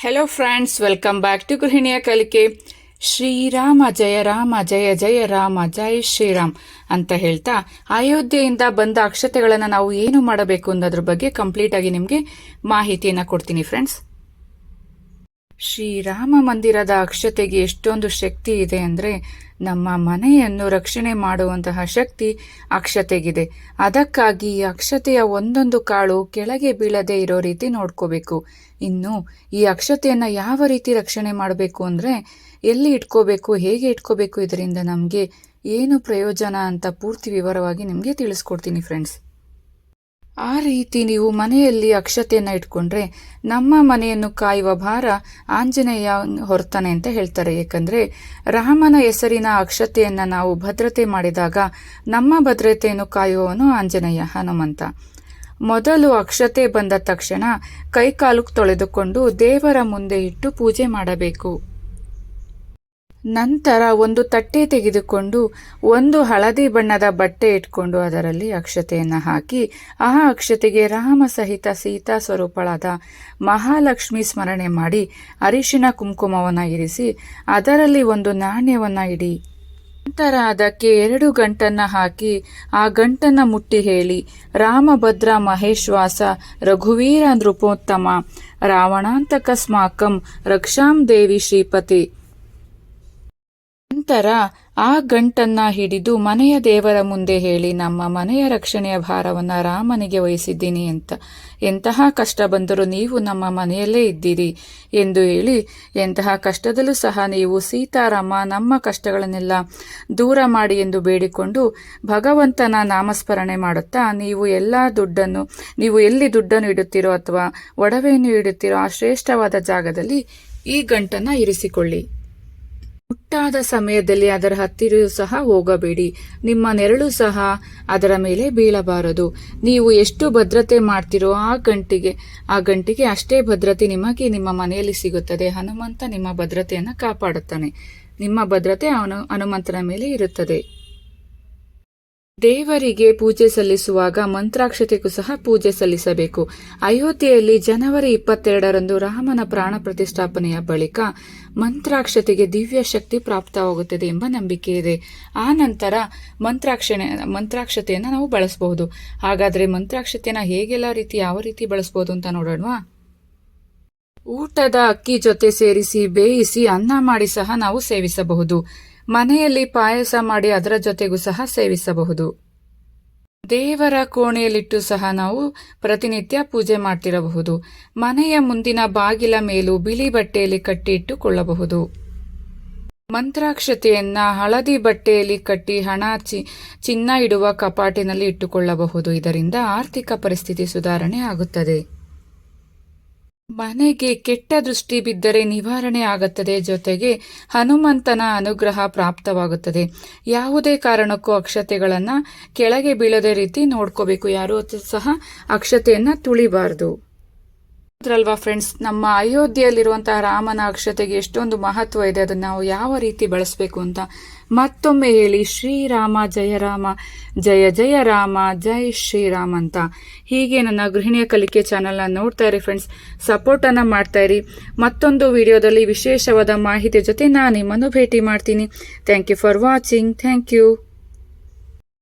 Hello friends welcome back to ಗೃಹಿಣಿಯ ಕಲಿಕೆ ಶ್ರೀರಾಮ ಜಯ ರಾಮ ಜಯ ಜಯ ರಾಮ ಜಯ ಶ್ರೀರಾಮ್ ಅಂತ ಹೇಳ್ತಾ ಅಯೋಧ್ಯೆಯಿಂದ ಬಂದ ಅಕ್ಷತೆಗಳನ್ನು ನಾವು ಏನು ಮಾಡಬೇಕು ಅನ್ನೋದ್ರ ಬಗ್ಗೆ ಕಂಪ್ಲೀಟ್ ಆಗಿ ನಿಮಗೆ ಮಾಹಿತಿಯನ್ನು ಕೊಡ್ತೀನಿ ಫ್ರೆಂಡ್ಸ್ ಶ್ರೀರಾಮ ಮಂದಿರದ ಅಕ್ಷತೆಗೆ ಎಷ್ಟೊಂದು ಶಕ್ತಿ ಇದೆ ಅಂದರೆ ನಮ್ಮ ಮನೆಯನ್ನು ರಕ್ಷಣೆ ಮಾಡುವಂತಹ ಶಕ್ತಿ ಅಕ್ಷತೆಗಿದೆ. ಅದಕ್ಕಾಗಿ ಅಕ್ಷತೆಯ ಒಂದೊಂದು ಕಾಳು ಕೆಳಗೆ ಬೀಳದೆ ಇರೋ ರೀತಿ ನೋಡ್ಕೋಬೇಕು. ಇನ್ನು ಈ ಅಕ್ಷತೆಯನ್ನು ಯಾವ ರೀತಿ ರಕ್ಷಣೆ ಮಾಡಬೇಕು ಅಂದರೆ ಎಲ್ಲಿ ಇಟ್ಕೋಬೇಕು, ಹೇಗೆ ಇಟ್ಕೋಬೇಕು ಇದರಿಂದ ನಮಗೆ ಏನು ಪ್ರಯೋಜನ ಅಂತ ಪೂರ್ತಿ ವಿವರವಾಗಿ ನಿಮಗೆ ತಿಳಿಸ್ಕೊಡ್ತೀನಿ ಫ್ರೆಂಡ್ಸ್ ಆ ರೀತಿ ನೀವು ಮನೆಯಲ್ಲಿ ಅಕ್ಷತೆಯನ್ನು ಇಟ್ಕೊಂಡ್ರೆ ನಮ್ಮ ಮನೆಯನ್ನು ಕಾಯುವ ಭಾರ ಆಂಜನೇಯ ಹೊರ್ತಾನೆ ಅಂತ ಹೇಳ್ತಾರೆ. ಏಕೆಂದರೆ ರಾಮನ ಹೆಸರಿನ ಅಕ್ಷತೆಯನ್ನು ನಾವು ಭದ್ರತೆ ಮಾಡಿದಾಗ ನಮ್ಮ ಭದ್ರತೆಯನ್ನು ಕಾಯುವವನು ಆಂಜನೇಯ ಹನುಮಂತ. ಮೊದಲು ಅಕ್ಷತೆ ಬಂದ ತಕ್ಷಣ ಕೈಕಾಲು ತೊಳೆದುಕೊಂಡು ದೇವರ ಮುಂದೆ ಇಟ್ಟು ಪೂಜೆ ಮಾಡಬೇಕು. ನಂತರ ಒಂದು ತಟ್ಟೆ ತೆಗೆದುಕೊಂಡು ಒಂದು ಹಳದಿ ಬಣ್ಣದ ಬಟ್ಟೆ ಇಟ್ಕೊಂಡು ಅದರಲ್ಲಿ ಅಕ್ಷತೆಯನ್ನು ಹಾಕಿ ಆ ಅಕ್ಷತೆಗೆ ರಾಮ ಸಹಿತ ಸೀತಾ ಸ್ವರೂಪಳಾದ ಮಹಾಲಕ್ಷ್ಮಿ ಸ್ಮರಣೆ ಮಾಡಿ ಅರಿಶಿನ ಕುಂಕುಮವನ್ನು ಇರಿಸಿ ಅದರಲ್ಲಿ ಒಂದು ನಾಣ್ಯವನ್ನು ಇಡಿ. ನಂತರ ಅದಕ್ಕೆ ಎರಡು ಗಂಟನ್ನು ಹಾಕಿ ಆ ಗಂಟನ್ನು ಮುಟ್ಟಿ ಹೇಳಿ ರಾಮಭದ್ರ ಮಹೇಶ್ವಾಸ ರಘುವೀರ ನೃಪೋತ್ತಮ ರಾವಣಾಂತಕ ಸ್ಮಾಕಂ ರಕ್ಷಾಂ ದೇವಿ ಶ್ರೀಪತಿ ನಂತರ ಆ ಗಂಟನ್ನ ಹಿಡಿದು ಮನೆಯ ದೇವರ ಮುಂದೆ ಹೇಳಿ, ನಮ್ಮ ಮನೆಯ ರಕ್ಷಣೆಯ ಭಾರವನ್ನು ರಾಮನಿಗೆ ವಹಿಸಿದ್ದೀನಿ ಅಂತ. ಎಂತಹ ಕಷ್ಟ ಬಂದರೂ ನೀವು ನಮ್ಮ ಮನೆಯಲ್ಲೇ ಇದ್ದೀರಿ ಎಂದು ಹೇಳಿ, ಎಂತಹ ಕಷ್ಟದಲ್ಲೂ ಸಹ ನೀವು ಸೀತಾರಾಮ, ನಮ್ಮ ಕಷ್ಟಗಳನ್ನೆಲ್ಲ ದೂರ ಮಾಡಿ ಎಂದು ಬೇಡಿಕೊಂಡು ಭಗವಂತನ ನಾಮಸ್ಮರಣೆ ಮಾಡುತ್ತಾ, ನೀವು ಎಲ್ಲ ದುಡ್ಡನ್ನು, ನೀವು ಎಲ್ಲಿ ದುಡ್ಡನ್ನು ಇಡುತ್ತೀರೋ ಅಥವಾ ಒಡವೆಯನ್ನು ಇಡುತ್ತೀರೋ ಆ ಶ್ರೇಷ್ಠವಾದ ಜಾಗದಲ್ಲಿ ಈ ಗಂಟನ್ನ ಇರಿಸಿಕೊಳ್ಳಿ. ಮುಟ್ಟಾದ ಸಮಯದಲ್ಲಿ ಅದರ ಹತ್ತಿರ ಸಹ ಹೋಗಬೇಡಿ. ನಿಮ್ಮ ನೆರಳು ಸಹ ಅದರ ಮೇಲೆ ಬೀಳಬಾರದು. ನೀವು ಎಷ್ಟು ಭದ್ರತೆ ಮಾಡ್ತಿರೋ ಆ ಗಂಟಿಗೆ ಆ ಗಂಟಿಗೆ ಅಷ್ಟೇ ಭದ್ರತೆ ನಿಮಗೆ ನಿಮ್ಮ ಮನೆಯಲ್ಲಿ ಸಿಗುತ್ತದೆ. ಹನುಮಂತ ನಿಮ್ಮ ಭದ್ರತೆಯನ್ನು ಕಾಪಾಡುತ್ತಾನೆ. ನಿಮ್ಮ ಭದ್ರತೆ ಅವನು, ಹನುಮಂತನ ಮೇಲೆ ಇರುತ್ತದೆ. ದೇವರಿಗೆ ಪೂಜೆ ಸಲ್ಲಿಸುವಾಗ ಮಂತ್ರಾಕ್ಷತೆಗೂ ಸಹ ಪೂಜೆ ಸಲ್ಲಿಸಬೇಕು. ಅಯೋಧ್ಯೆಯಲ್ಲಿ ಜನವರಿ ಇಪ್ಪತ್ತೆರಡರಂದು ರಾಮನ ಪ್ರಾಣ ಪ್ರತಿಷ್ಠಾಪನೆಯ ಬಳಿಕ ಮಂತ್ರಾಕ್ಷತೆಗೆ ದಿವ್ಯ ಶಕ್ತಿ ಪ್ರಾಪ್ತವಾಗುತ್ತದೆ ಎಂಬ ನಂಬಿಕೆ ಇದೆ. ಆ ನಂತರ ಮಂತ್ರಾಕ್ಷಣೆ, ಮಂತ್ರಾಕ್ಷತೆಯನ್ನು ನಾವು ಬಳಸಬಹುದು. ಹಾಗಾದರೆ ಮಂತ್ರಾಕ್ಷತೆಯನ್ನು ಹೇಗೆಲ್ಲ ರೀತಿ, ಯಾವ ರೀತಿ ಬಳಸಬಹುದು ಅಂತ ನೋಡೋಣವಾ ಊಟದ ಅಕ್ಕಿ ಜೊತೆ ಸೇರಿಸಿ, ಬೇಯಿಸಿ, ಅನ್ನ ಮಾಡಿ ಸಹ ನಾವು ಸೇವಿಸಬಹುದು. ಮನೆಯಲ್ಲಿ ಪಾಯಸ ಮಾಡಿ ಅದರ ಜೊತೆಗೂ ಸಹ ಸೇವಿಸಬಹುದು. ದೇವರ ಕೋಣೆಯಲ್ಲಿಟ್ಟು ಸಹ ನಾವು ಪ್ರತಿನಿತ್ಯ ಪೂಜೆ ಮಾಡ್ತಿರಬಹುದು. ಮನೆಯ ಮುಂದಿನ ಬಾಗಿಲ ಮೇಲೂ ಬಿಳಿ ಬಟ್ಟೆಯಲ್ಲಿ ಕಟ್ಟಿ ಇಟ್ಟುಕೊಳ್ಳಬಹುದು ಮಂತ್ರಾಕ್ಷತೆಯನ್ನ ಹಳದಿ ಬಟ್ಟೆಯಲ್ಲಿ ಕಟ್ಟಿ ಹಣ ಚಿ, ಚಿನ್ನ ಇಡುವ ಕಪಾಟಿನಲ್ಲಿ ಇಟ್ಟುಕೊಳ್ಳಬಹುದು. ಇದರಿಂದ ಆರ್ಥಿಕ ಪರಿಸ್ಥಿತಿ ಸುಧಾರಣೆ ಆಗುತ್ತದೆ. ಮನೆಗೆ ಕೆಟ್ಟ ದೃಷ್ಟಿ ಬಿದ್ದರೆ ನಿವಾರಣೆ ಆಗುತ್ತದೆ ಜೊತೆಗೆ ಹನುಮಂತನ ಅನುಗ್ರಹ ಪ್ರಾಪ್ತವಾಗುತ್ತದೆ. ಯಾವುದೇ ಕಾರಣಕ್ಕೂ ಅಕ್ಷತೆಗಳನ್ನು ಕೆಳಗೆ ಬೀಳದ ರೀತಿ ನೋಡ್ಕೋಬೇಕು. ಯಾರು ಸಹ ಅಕ್ಷತೆಯನ್ನು ತುಳಿಬಾರದು. ಅಲ್ವಾ ಫ್ರೆಂಡ್ಸ್ ನಮ್ಮ ಅಯೋಧ್ಯೆಯಲ್ಲಿರುವಂತಹ ರಾಮನ ಅಕ್ಷತೆಗೆ ಎಷ್ಟೊಂದು ಮಹತ್ವ ಇದೆ. ಅದನ್ನು ನಾವು ಯಾವ ರೀತಿ ಬಳಸಬೇಕು ಅಂತ ಮತ್ತೊಮ್ಮೆ ಹೇಳಿ. ಶ್ರೀರಾಮ ಜಯ ರಾಮ, ಜಯ ಜಯ ರಾಮ, ಜೈ ಶ್ರೀರಾಮ ಅಂತ. ಹೀಗೆ ನನ್ನ ಗೃಹಿಣಿಯ ಕಲಿಕೆ ಚಾನಲ್ನ ನೋಡ್ತಾ ಇರಿ ಫ್ರೆಂಡ್ಸ್ ಸಪೋರ್ಟನ್ನು ಮಾಡ್ತಾ ಇರಿ. ಮತ್ತೊಂದು ವಿಡಿಯೋದಲ್ಲಿ ವಿಶೇಷವಾದ ಮಾಹಿತಿ ಜೊತೆ ನಾನು ನಿಮ್ಮನ್ನು ಭೇಟಿ ಮಾಡ್ತೀನಿ. Thank you for watching thank you